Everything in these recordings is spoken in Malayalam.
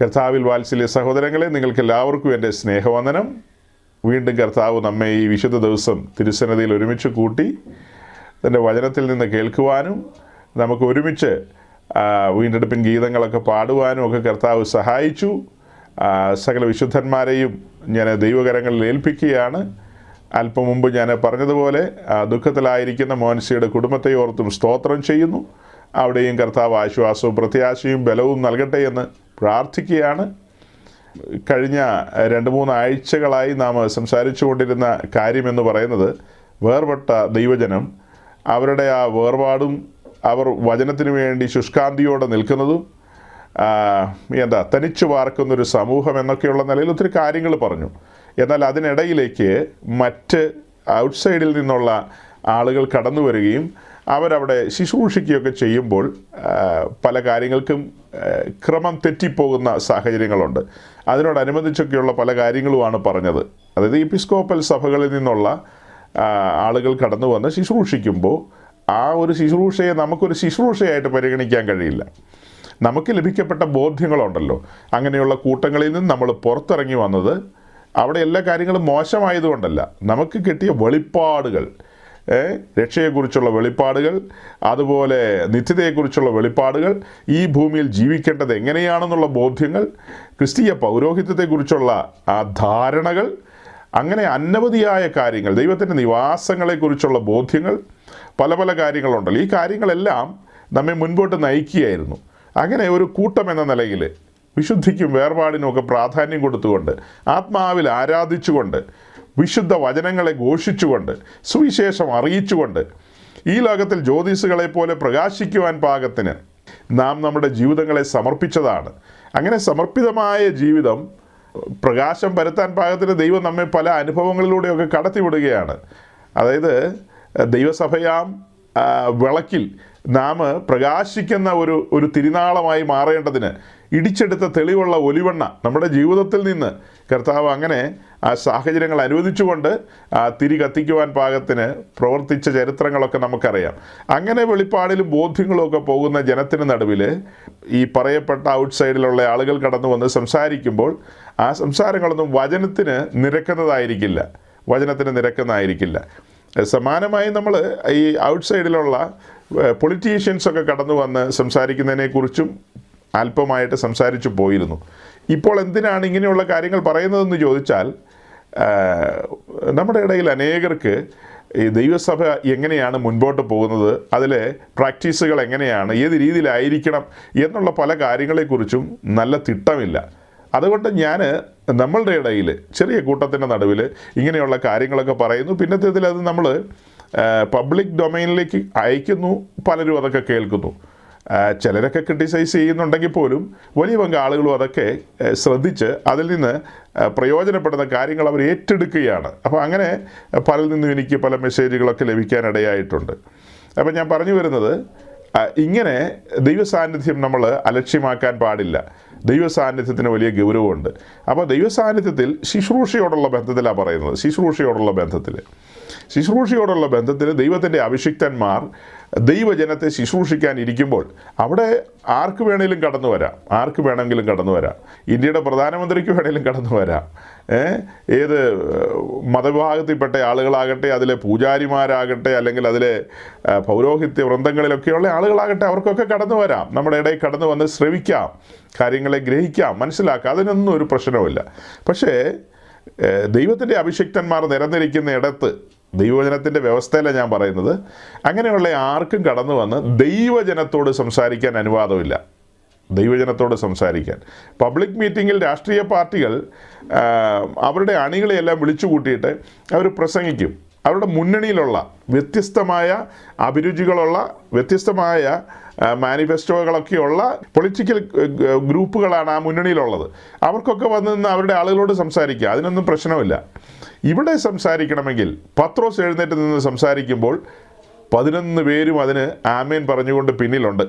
കർത്താവിൽ വാത്സല്യ സഹോദരങ്ങളെ നിങ്ങൾക്ക് എല്ലാവർക്കും എന്റെ സ്നേഹവന്ദനം. വീണ്ടും കർത്താവ് നമ്മെ ഈ വിശുദ്ധ ദിവസം തിരുസന്നതിയിൽ ഒരുമിച്ച് കൂട്ടി തന്റെ വചനത്തിൽ നിന്ന് കേൾക്കുവാനും നമുക്ക് ഒരുമിച്ച് വീണ്ടെടുപ്പിൻ ഗീതങ്ങളൊക്കെ പാടുവാനും ഒക്കെ കർത്താവ് സഹായിച്ചു. സകല വിശുദ്ധന്മാരെയും ഞാൻ ദൈവകരങ്ങളിൽ ഏൽപ്പിക്കുകയാണ്. അല്പം മുമ്പ് ഞാൻ പറഞ്ഞതുപോലെ ദുഃഖത്തിലായിരിക്കുന്ന മോൻസിയുടെ കുടുംബത്തെ ഓർത്തും സ്തോത്രം ചെയ്യുന്നു. അവിടെയും കർത്താവ് ആശ്വാസവും പ്രത്യാശയും ബലവും നൽകട്ടെ എന്ന് പ്രാർത്ഥിക്കുകയാണ്. കഴിഞ്ഞ രണ്ട് മൂന്ന് ആഴ്ചകളായി നാം സംസാരിച്ചു കൊണ്ടിരുന്ന കാര്യമെന്ന് പറയുന്നത് വേർപെട്ട ദൈവജനം അവരുടെ ആ വേർപാടും അവർ വചനത്തിന് വേണ്ടി ശുഷ്കാന്തിയോടെ നിൽക്കുന്നതും എന്താ തനിച്ചു പാർക്കുന്നൊരു സമൂഹം എന്നൊക്കെയുള്ള നിലയിൽ ഒത്തിരി കാര്യങ്ങൾ പറഞ്ഞു. എന്നാൽ അതിനിടയിലേക്ക് മറ്റ് ഔട്ട്സൈഡിൽ നിന്നുള്ള ആളുകൾ കടന്നു വരികയും അവരവിടെ ശുശ്രൂഷിക്കുകയൊക്കെ ചെയ്യുമ്പോൾ പല കാര്യങ്ങൾക്കും ക്രമം തെറ്റിപ്പോകുന്ന സാഹചര്യങ്ങളുണ്ട്. അതിനോടനുബന്ധിച്ചൊക്കെയുള്ള പല കാര്യങ്ങളുമാണ് പറഞ്ഞത്. അതായത് ഇപ്പിസ്കോപ്പൽ സഭകളിൽ നിന്നുള്ള ആളുകൾ കടന്നു വന്ന് ശുശ്രൂഷിക്കുമ്പോൾ ആ ഒരു ശുശ്രൂഷയെ നമുക്കൊരു ശുശ്രൂഷയായിട്ട് പരിഗണിക്കാൻ കഴിയില്ല. നമുക്ക് ലഭിക്കപ്പെട്ട ബോധ്യങ്ങളുണ്ടല്ലോ. അങ്ങനെയുള്ള കൂട്ടങ്ങളിൽ നിന്ന് നമ്മൾ പുറത്തിറങ്ങി വന്നത് അവിടെ എല്ലാ കാര്യങ്ങളും മോശമായതുകൊണ്ടല്ല. നമുക്ക് കിട്ടിയ വെളിപ്പാടുകൾ രക്ഷയെക്കുറിച്ചുള്ള വെളിപ്പാടുകൾ അതുപോലെ നിത്യതയെക്കുറിച്ചുള്ള വെളിപ്പാടുകൾ ഈ ഭൂമിയിൽ ജീവിക്കേണ്ടത് എങ്ങനെയാണെന്നുള്ള ബോധ്യങ്ങൾ ക്രിസ്തീയ പൗരോഹിത്യത്തെക്കുറിച്ചുള്ള ആ ധാരണകൾ അങ്ങനെ അനവധിയായ കാര്യങ്ങൾ ദൈവത്തിന്റെ നിവാസങ്ങളെക്കുറിച്ചുള്ള ബോധ്യങ്ങൾ പല പല കാര്യങ്ങളുണ്ടല്ലോ. ഈ കാര്യങ്ങളെല്ലാം നമ്മെ മുൻപോട്ട് നയിക്കുകയായിരുന്നു. അങ്ങനെ ഒരു കൂട്ടം എന്ന നിലയിൽ വിശുദ്ധിക്കും വേർപാടിനും ഒക്കെ പ്രാധാന്യം കൊടുത്തുകൊണ്ട് ആത്മാവിൽ ആരാധിച്ചുകൊണ്ട് വിശുദ്ധ വചനങ്ങളെ ഘോഷിച്ചുകൊണ്ട് സുവിശേഷം അറിയിച്ചുകൊണ്ട് ഈ ലോകത്തിൽ ജ്യോതിസുകളെ പോലെ പ്രകാശിക്കുവാൻ പാകത്തിന് നാം നമ്മുടെ ജീവിതങ്ങളെ സമർപ്പിച്ചതാണ്. അങ്ങനെ സമർപ്പിതമായ ജീവിതം പ്രകാശം പരത്താൻ പാകത്തിന് ദൈവം നമ്മെ പല അനുഭവങ്ങളിലൂടെയൊക്കെ കടത്തിവിടുകയാണ്. അതായത് ദൈവസഭയാം വിളക്കിൽ നാം പ്രകാശിക്കുന്ന ഒരു ഒരു തിരുനാളമായി മാറേണ്ടതിന് ഇടിച്ചെടുത്ത തെളിവുള്ള ഒലിവെണ്ണ നമ്മുടെ ജീവിതത്തിൽ നിന്ന് കർത്താവ് അങ്ങനെ ആ സാഹചര്യങ്ങൾ അനുവദിച്ചുകൊണ്ട് തിരി കത്തിക്കുവാൻ പാകത്തിന് പ്രവർത്തിച്ച ചരിത്രങ്ങളൊക്കെ നമുക്കറിയാം. അങ്ങനെ വെളിപ്പാടിലും ബോധ്യങ്ങളും ഒക്കെ പോകുന്ന ജനത്തിന് നടുവിൽ ഈ പറയപ്പെട്ട ഔട്ട്സൈഡിലുള്ള ആളുകൾ കടന്നു വന്ന് സംസാരിക്കുമ്പോൾ ആ സംസാരങ്ങളൊന്നും വചനത്തിന് നിരക്കുന്നതായിരിക്കില്ല. വചനത്തിന് നിരക്കുന്നതായിരിക്കില്ല. സമാനമായി നമ്മൾ ഈ ഔട്ട്സൈഡിലുള്ള പൊളിറ്റീഷ്യൻസൊക്കെ കടന്നു വന്ന് സംസാരിക്കുന്നതിനെക്കുറിച്ചും അല്പമായിട്ട് സംസാരിച്ചു പോയിരുന്നു. ഇപ്പോൾ എന്തിനാണ് ഇങ്ങനെയുള്ള കാര്യങ്ങൾ പറയുന്നതെന്ന് ചോദിച്ചാൽ നമ്മുടെ ഇടയിൽ അനേകർക്ക് ഈ ദൈവസഭ എങ്ങനെയാണ് മുൻപോട്ട് പോകുന്നത് അതിലെ പ്രാക്ടീസുകൾ എങ്ങനെയാണ് ഏത് രീതിയിലായിരിക്കണം എന്നുള്ള പല കാര്യങ്ങളെക്കുറിച്ചും നല്ല തിട്ടമില്ല. അതുകൊണ്ട് ഞാൻ നമ്മളുടെ ഇടയിൽ ചെറിയ കൂട്ടത്തിന്റെ നടുവിൽ ഇങ്ങനെയുള്ള കാര്യങ്ങളൊക്കെ പറയുന്നു. പിന്നത്തേതിൽ അത് നമ്മൾ പബ്ലിക് ഡൊമൈനിലേക്ക് അയക്കുന്നു പലരും അതൊക്കെ കേൾക്കുന്നു. ചിലരൊക്കെ ക്രിട്ടിസൈസ് ചെയ്യുന്നുണ്ടെങ്കിൽ പോലും വലിയ പങ്ക് ആളുകളും അതൊക്കെ ശ്രദ്ധിച്ച് അതിൽ നിന്ന് പ്രയോജനപ്പെടുന്ന കാര്യങ്ങൾ അവർ ഏറ്റെടുക്കുകയാണ്. അപ്പോൾ അങ്ങനെ പലരിൽ നിന്നും എനിക്ക് പല മെസ്സേജുകളൊക്കെ ലഭിക്കാനിടയായിട്ടുണ്ട്. അപ്പോൾ ഞാൻ പറഞ്ഞു വരുന്നത് ഇങ്ങനെ ദൈവ സാന്നിധ്യം നമ്മൾ അലക്ഷ്യമാക്കാൻ പാടില്ല. ദൈവ സാന്നിധ്യത്തിന് വലിയ ഗൗരവമുണ്ട്. അപ്പോൾ ദൈവ സാന്നിധ്യത്തിൽ ശുശ്രൂഷയോടുള്ള ബന്ധത്തിലാണ് പറയുന്നത്. ശുശ്രൂഷയോടുള്ള ബന്ധത്തിൽ ശുശ്രൂഷയോടുള്ള ബന്ധത്തിൽ ദൈവത്തിന്റെ അഭിഷിക്തന്മാർ ദൈവജനത്തെ ശുശ്രൂഷിക്കാൻ ഇരിക്കുമ്പോൾ അവിടെ ആർക്ക് വേണേലും കടന്നു വരാം. ആർക്ക് വേണമെങ്കിലും കടന്നു വരാം. ഇന്ത്യയുടെ പ്രധാനമന്ത്രിക്ക് വേണേലും കടന്നു വരാം? ഏത് മതവിഭാഗത്തിൽപ്പെട്ട ആളുകളാകട്ടെ അതിലെ പൂജാരിമാരാകട്ടെ അല്ലെങ്കിൽ അതിലെ പൗരോഹിത്യ വൃന്ദങ്ങളിലൊക്കെയുള്ള ആളുകളാകട്ടെ അവർക്കൊക്കെ കടന്നു വരാം. നമ്മുടെ ഇടയിൽ കടന്നു വന്ന് ശ്രവിക്കാം. കാര്യങ്ങളെ ഗ്രഹിക്കാം. മനസ്സിലാക്കാം. അതിനൊന്നും ഒരു പ്രശ്നവുമില്ല. പക്ഷേ ദൈവത്തിന്റെ അഭിഷിക്തന്മാർ നിരന്നിരിക്കുന്ന ഇടത്ത് ദൈവജനത്തിന്റെ വ്യവസ്ഥയിലാണ് ഞാൻ പറയുന്നത്. അങ്ങനെയുള്ള ആർക്കും കടന്നു വന്ന് ദൈവജനത്തോട് സംസാരിക്കാൻ അനുവാദമില്ല. ദൈവജനത്തോട് സംസാരിക്കാൻ. പബ്ലിക് മീറ്റിങ്ങിൽ രാഷ്ട്രീയ പാർട്ടികൾ അവരുടെ അണികളെയെല്ലാം വിളിച്ചു കൂട്ടിയിട്ട് അവർ പ്രസംഗിക്കും. അവരുടെ മുന്നണിയിലുള്ള വ്യത്യസ്തമായ അഭിരുചികളുള്ള വ്യത്യസ്തമായ മാനിഫെസ്റ്റോകളൊക്കെയുള്ള പൊളിറ്റിക്കൽ ഗ്രൂപ്പുകളാണ് ആ മുന്നണിയിലുള്ളത്. അവർക്കൊക്കെ വന്നു നിന്ന് അവരുടെ ആളുകളോട് സംസാരിക്കുക. അതിനൊന്നും പ്രശ്നമില്ല. ഇവിടെ സംസാരിക്കണമെങ്കിൽ പത്രോസ് എഴുന്നേറ്റ് നിന്ന് സംസാരിക്കുമ്പോൾ പതിനൊന്ന് പേരും അതിന് ആമേൻ പറഞ്ഞുകൊണ്ട് പിന്നിലുണ്ട്.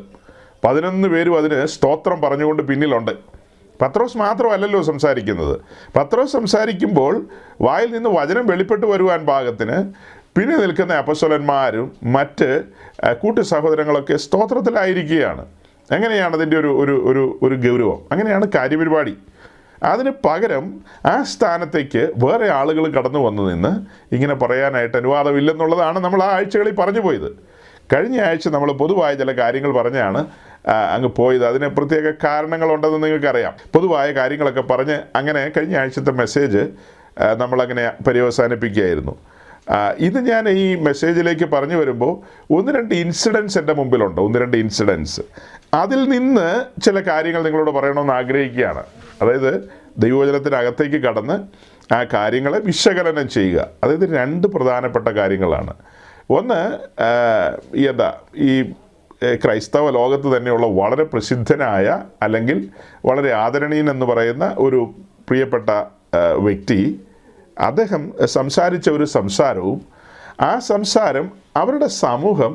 പതിനൊന്ന് പേരും അതിന് സ്തോത്രം പറഞ്ഞുകൊണ്ട് പിന്നിലുണ്ട്. പത്രോസ് മാത്രമല്ലല്ലോ സംസാരിക്കുന്നത്. പത്രോസ് സംസാരിക്കുമ്പോൾ വായിൽ നിന്ന് വചനം വെളിപ്പെട്ട് വരുവാൻ പാകത്തിന് പിന്നെ നിൽക്കുന്ന അപ്പസ്വലന്മാരും മറ്റ് കൂട്ടു സഹോദരങ്ങളൊക്കെ സ്തോത്രത്തിലായിരിക്കുകയാണ്. എങ്ങനെയാണ് അതിന്റെ ഒരു ഒരു ഒരു ഒരു ഗൗരവം? അങ്ങനെയാണ് കാര്യപരിപാടി. അതിന് പകരം ആ സ്ഥാനത്തേക്ക് വേറെ ആളുകൾ കടന്നു വന്നു നിന്ന് ഇങ്ങനെ പറയാനായിട്ട് അനുവാദമില്ലെന്നുള്ളതാണ് നമ്മൾ ആ ആഴ്ചകളിൽ പറഞ്ഞു പോയത്. കഴിഞ്ഞ ആഴ്ച നമ്മൾ പൊതുവായ ചില കാര്യങ്ങൾ പറഞ്ഞാണ് അങ്ങ് പോയത്. അതിന് പ്രത്യേക കാരണങ്ങളുണ്ടെന്ന് നിങ്ങൾക്കറിയാം. പൊതുവായ കാര്യങ്ങളൊക്കെ പറഞ്ഞ് അങ്ങനെ കഴിഞ്ഞ ആഴ്ചത്തെ മെസ്സേജ് നമ്മളങ്ങനെ പര്യവസാനിപ്പിക്കുകയായിരുന്നു. ഇത് ഞാൻ ഈ മെസ്സേജിലേക്ക് പറഞ്ഞു വരുമ്പോൾ ഒന്ന് രണ്ട് ഇൻസിഡൻസ് എന്റെ മുമ്പിലുണ്ട്. ഒന്ന് രണ്ട് ഇൻസിഡൻസ്. അതിൽ നിന്ന് ചില കാര്യങ്ങൾ നിങ്ങളോട് പറയണമെന്ന് ആഗ്രഹിക്കുകയാണ്. അതായത് ദൈവവചനത്തിനകത്തേക്ക് കടന്ന് ആ കാര്യങ്ങളെ വിശകലനം ചെയ്യുക. അതായത് രണ്ട് പ്രധാനപ്പെട്ട കാര്യങ്ങളാണ്. ഒന്ന് എന്താ ഈ ക്രൈസ്തവ ലോകത്ത് തന്നെയുള്ള വളരെ പ്രസിദ്ധനായ അല്ലെങ്കിൽ വളരെ ആദരണീയൻ എന്ന് പറയുന്ന ഒരു പ്രിയപ്പെട്ട വ്യക്തി അദ്ദേഹം സംസാരിച്ച ഒരു സംസാരവും ആ സംസാരം അവരുടെ സമൂഹം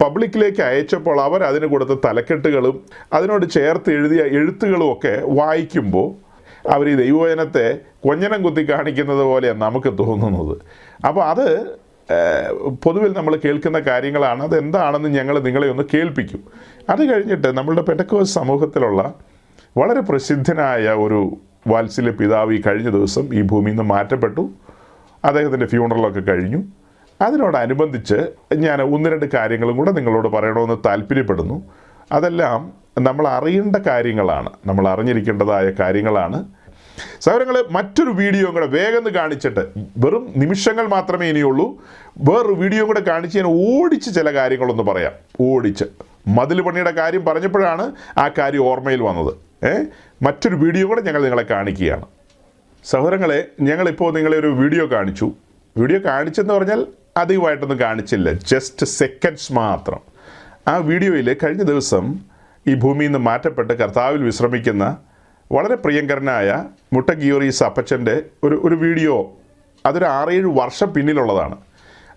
പബ്ലിക്കിലേക്ക് അയച്ചപ്പോൾ അവർ അതിന് കൊടുത്ത തലക്കെട്ടുകളും അതിനോട് ചേർത്ത് എഴുതിയ എഴുത്തുകളും ഒക്കെ വായിക്കുമ്പോൾ അവർ ഈ ദൈവവചനത്തെ കൊഞ്ഞനം കുത്തി കാണിക്കുന്നത് പോലെയാണ് നമുക്ക് തോന്നുന്നത്. അപ്പോൾ അത് പൊതുവിൽ നമ്മൾ കേൾക്കുന്ന കാര്യങ്ങളാണ്. അത് എന്താണെന്ന് ഞങ്ങൾ നിങ്ങളെ ഒന്ന് കേൾപ്പിക്കും. അത് കഴിഞ്ഞിട്ട് നമ്മളുടെ പെട്ടക്കോസ് സമൂഹത്തിലുള്ള വളരെ പ്രസിദ്ധനായ ഒരു വാത്സല്യ പിതാവ് ഈ കഴിഞ്ഞ ദിവസം ഈ ഭൂമിയിൽ നിന്ന് മാറ്റപ്പെട്ടു. അദ്ദേഹത്തിന്റെ ഫ്യൂണറലൊക്കെ കഴിഞ്ഞു. അതിനോടനുബന്ധിച്ച് ഞാൻ ഒന്ന് രണ്ട് കാര്യങ്ങളും കൂടെ നിങ്ങളോട് പറയണമെന്ന് താല്പര്യപ്പെടുന്നു. അതെല്ലാം നമ്മൾ അറിയേണ്ട കാര്യങ്ങളാണ്. നമ്മൾ അറിഞ്ഞിരിക്കേണ്ടതായ കാര്യങ്ങളാണ്. സൗരങ്ങൾ മറ്റൊരു വീഡിയോ കൂടെ വേഗം കാണിച്ചിട്ട് വെറും നിമിഷങ്ങൾ മാത്രമേ ഇനിയുള്ളൂ. വേറൊരു വീഡിയോ കൂടെ കാണിച്ച് ഞാൻ ഓടിച്ച് ചില കാര്യങ്ങളൊന്ന് പറയാം. ഓടിച്ച്. മതിൽ പണിയുടെ കാര്യം പറഞ്ഞപ്പോഴാണ് ആ കാര്യം ഓർമ്മയിൽ വന്നത്. ഏ? മറ്റൊരു വീഡിയോ കൂടെ ഞങ്ങൾ നിങ്ങളെ കാണിക്കുകയാണ്. സഹോദരങ്ങളെ ഞങ്ങളിപ്പോൾ നിങ്ങളെ ഒരു വീഡിയോ കാണിച്ചു. വീഡിയോ കാണിച്ചെന്ന് പറഞ്ഞാൽ അധികമായിട്ടൊന്നും കാണിച്ചില്ല. ജസ്റ്റ് സെക്കൻഡ്സ് മാത്രം. ആ വീഡിയോയിൽ കഴിഞ്ഞ ദിവസം ഈ ഭൂമിയിൽ നിന്ന് മാറ്റപ്പെട്ട് കർത്താവിൽ വിശ്രമിക്കുന്ന വളരെ പ്രിയങ്കരനായ മുട്ടഗിയോറീസ് അപ്പച്ചന്റെ ഒരു ഒരു വീഡിയോ അതൊരു ആറേഴ് വർഷം പിന്നിലുള്ളതാണ്.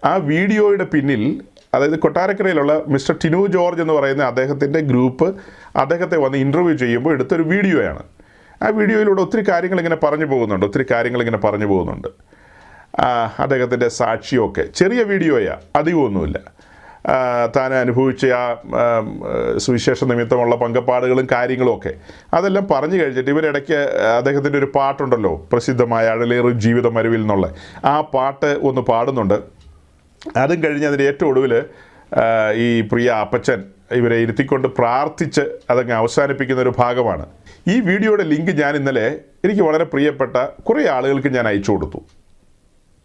ആ വീഡിയോയുടെ പിന്നിൽ അതായത് കൊട്ടാരക്കരയിലുള്ള മിസ്റ്റർ ടിനു ജോർജ് എന്ന് പറയുന്ന അദ്ദേഹത്തിന്റെ ഗ്രൂപ്പ് അദ്ദേഹത്തെ വന്ന് ഇന്റർവ്യൂ ചെയ്യുമ്പോൾ എടുത്തൊരു വീഡിയോയാണ്. ആ വീഡിയോയിലൂടെ ഒത്തിരി കാര്യങ്ങൾ ഇങ്ങനെ പറഞ്ഞു പോകുന്നുണ്ട് ഒത്തിരി കാര്യങ്ങൾ ഇങ്ങനെ പറഞ്ഞു പോകുന്നുണ്ട്. അദ്ദേഹത്തിന്റെ സാക്ഷിയൊക്കെ. ചെറിയ വീഡിയോയാണ് അധികമൊന്നുമില്ല. താൻ അനുഭവിച്ച ആ സുവിശേഷ നിമിത്തമുള്ള പങ്കപ്പാടുകളും കാര്യങ്ങളും ഒക്കെ. അതെല്ലാം പറഞ്ഞു കഴിഞ്ഞിട്ട് ഇവരിടയ്ക്ക് അദ്ദേഹത്തിന്റെ ഒരു പാട്ടുണ്ടല്ലോ പ്രസിദ്ധമായ അഴലേറു ജീവിതം മരുവിൽ എന്നുള്ള. ആ പാട്ട് ഒന്ന് പാടുന്നുണ്ട്. അതും കഴിഞ്ഞ് അതിന്റെ ഏറ്റവും ഒടുവിൽ ഈ പ്രിയ അപ്പച്ചൻ ഇവരെ ഇരുത്തിക്കൊണ്ട് പ്രാർത്ഥിച്ച് അതങ്ങ് അവസാനിപ്പിക്കുന്ന ഒരു ഭാഗമാണ്. ഈ വീഡിയോയുടെ ലിങ്ക് ഞാൻ ഇന്നലെ എനിക്ക് വളരെ പ്രിയപ്പെട്ട കുറേ ആളുകൾക്ക് ഞാൻ അയച്ചു കൊടുത്തു.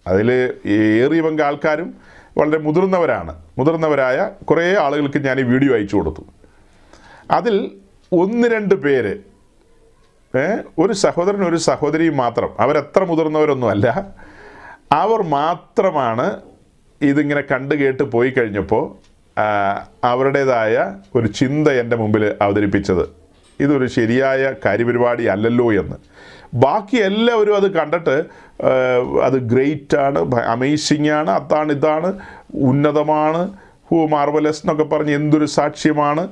അതിൽ ഏറിയ പങ്ക് ആൾക്കാരും വളരെ മുതിർന്നവരാണ്. മുതിർന്നവരായ കുറേ ആളുകൾക്ക് ഞാൻ ഈ വീഡിയോ അയച്ചു കൊടുത്തു. അതിൽ ഒന്ന് രണ്ട് പേര് ഒരു സഹോദരൻ ഒരു സഹോദരിയും മാത്രം. അവരെത്ര മുതിർന്നവരൊന്നുമല്ല. അവർ മാത്രമാണ് ഇതിങ്ങനെ കണ്ടു കേട്ട് പോയി കഴിഞ്ഞപ്പോൾ അവരുടേതായ ഒരു ചിന്ത എന്റെ മുമ്പിൽ അവതരിപ്പിച്ചത്. ഇതൊരു ശരിയായ കാര്യപരിപാടി അല്ലല്ലോ എന്ന്. ബാക്കി എല്ലാവരും അത് കണ്ടിട്ട് അത് ഗ്രേറ്റ് ആണ് അമേസിങ് ആണ് അതാണ് ഇതാണ് ഉന്നതമാണ് ഹൂ മാർവലസ് എന്നൊക്കെ പറഞ്ഞ് എന്തൊരു സാക്ഷ്യമാണ്